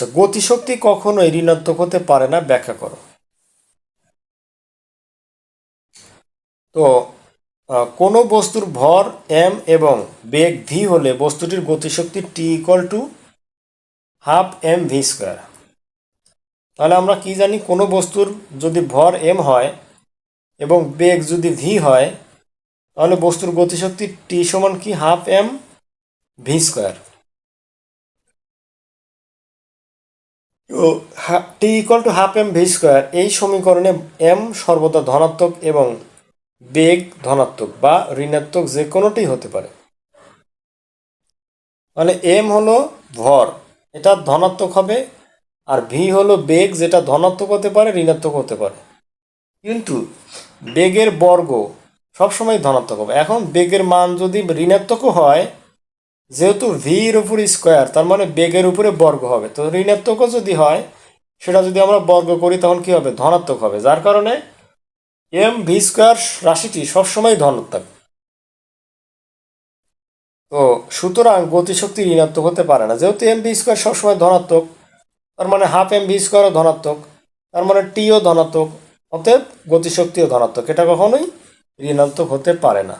আচ্ছা গতিশক্তি কখনোই ঋণাত্মক হতে পারে না, ব্যাখ্যা করো। তো কোনো বস্তুর ভর এম এবং বেগ ভি হলে বস্তুটির গতিশক্তি T equal to half M V square তাহলে আমরা কি জানি, কোনো বস্তুর যদি ভর এম হয় এবং বেগ যদি ভি হয়, তাহলে বস্তুর গতিশক্তি টি সমান কি হাফ এম ভি স্কোয়ার তো T equal to half M V square এই সমীকরণে এম সর্বদা ধনাত্মক এবং বেগ ধনাত্মক বা ঋণাত্মক যে কোনোটি হতে পারে। মানে এম হলো ভর, এটা ধনাত্মক হবে, আর ভি হলো বেগ, যেটা ধনাত্মক হতে পারে, ঋণাত্মক হতে পারে। কিন্তু বেগের বর্গ সবসময় ধনাত্মক হবে। এখন বেগের মান যদি ঋণাত্মকও হয় যেহেতু ভির উপর স্কোয়ার তার মানে বেগের উপরে বর্গ হবে। তো ঋণাত্মকও যদি হয়, সেটা যদি আমরা বর্গ করি, তখন কি হবে? ধনাত্মক হবে। যার কারণে এম ভি স্কোয়ার রাশিটি সবসময় ধনাত্মক। তো সুতরাং গতিশক্তি ঋণাত্মক হতে পারে না। যেহেতু এম ভি স্কোয়ার সবসময় ধনাত্মক, তার মানে হাফ এম ভি স্কোয়ারও ধনাত্মক, তার মানে টিও ধনাত্মক, অতএব গতিশক্তিও ধনাত্মক। এটা কখনোই ঋণাত্মক হতে পারে না।